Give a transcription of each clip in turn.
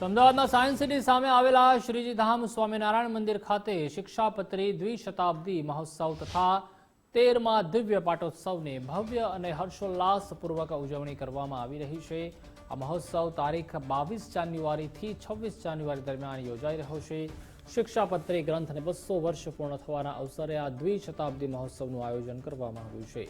અમદાવાદના science city સામે આવેલા શ્રીજી ધામ સ્વામિનારાયણ મંદિર ખાતે શિક્ષાપત્રી દ્વિશતાબ્દી મહોત્સવ તથા તેરમા દિવ્ય પાટોત્સવની ભવ્ય અને હર્ષોલ્લાસપૂર્વક ઉજવણી કરવામાં આવી રહી છે. આ મહોત્સવ તારીખ બાવીસ જાન્યુઆરીથી છવ્વીસ જાન્યુઆરી દરમિયાન યોજાઈ રહ્યો છે. શિક્ષાપત્રી ગ્રંથને બસો વર્ષ પૂર્ણ થવાના અવસરે આ દ્વિશતાબ્દી મહોત્સવનું આયોજન કરવામાં આવ્યું છે.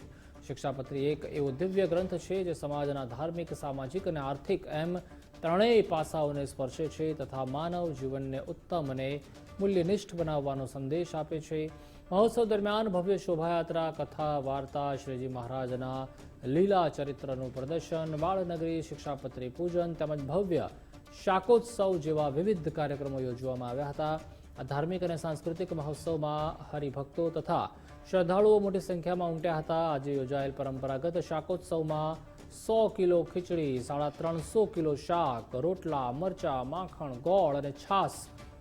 શિક્ષાપત્રી એક એવો દિવ્ય ગ્રંથ છે જે સમાજના ધાર્મિક, સામાજિક અને આર્થિક એમ ત્રણેય પાસાઓને સ્પર્શે છે તથા માનવ જીવનને ઉત્તમ અને મૂલ્યનિષ્ઠ બનાવવાનો સંદેશ આપે છે. મહોત્સવ દરમિયાન ભવ્ય શોભાયાત્રા, કથા, વાર્તા શ્રીજી મહારાજના લીલા ચરિત્રનું પ્રદર્શન, બાળનગરી શિક્ષાપત્રી પૂજન તેમજ ભવ્ય શાકોત્સવ જેવા વિવિધ કાર્યક્રમો યોજવામાં આવ્યા હતા. આ ધાર્મિક અને સાંસ્કૃતિક મહોત્સવમાં હરિભક્તો તથા શ્રદ્ધાળુઓ મોટી સંખ્યામાં ઉમટ્યા હતા. આજે યોજાયેલ પરંપરાગત શાકોત્સવમાં સો કિલો ખીચડી, સાડા ત્રણસો કિલો શાક, રોટલા, મરચા, માખણ, ગોળ અને છાસ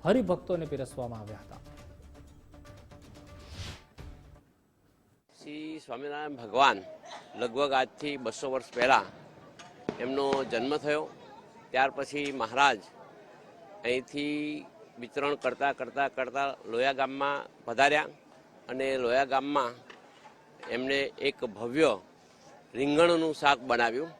હરિભક્તોને પીરસવામાં આવ્યા હતા. શ્રી સ્વામિનારાયણ ભગવાન લગભગ આજથી બસો વર્ષ પહેલાં એમનો જન્મ થયો. ત્યાર પછી મહારાજ અહીંથી વિતરણ કરતાં કરતાં કરતાં લોયા ગામમાં પધાર્યા અને લોયા ગામમાં એમને એક ભવ્ય રીંગણનું શાક બનાવ્યું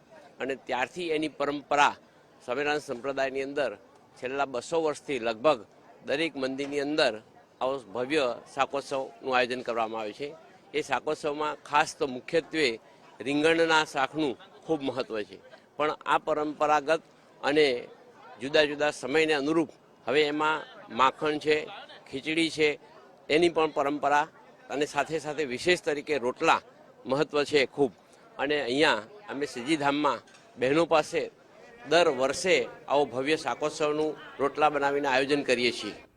અને ત્યારથી એની પરંપરા સ્વામિનારાયણ સંપ્રદાયની અંદર છેલ્લા બસો વર્ષથી લગભગ દરેક મંદિરની અંદર આવો ભવ્ય શાકોત્સવનું આયોજન કરવામાં આવે છે. એ શાકોત્સવમાં ખાસ તો મુખ્યત્વે રીંગણના શાકનું ખૂબ મહત્ત્વ છે. પણ આ પરંપરાગત અને જુદા જુદા સમયને અનુરૂપ હવે એમાં માખણ છે, ખીચડી છે, એની પણ પરંપરા અને સાથે સાથે વિશેષ તરીકે રોટલા મહત્ત્વ છે ખૂબ. અને અહીંયા અમે સીજીધામમાં બહેનો પાસે દર વર્ષે આવો ભવ્ય શાકોત્સવનું રોટલા બનાવીને આયોજન કરીએ છીએ.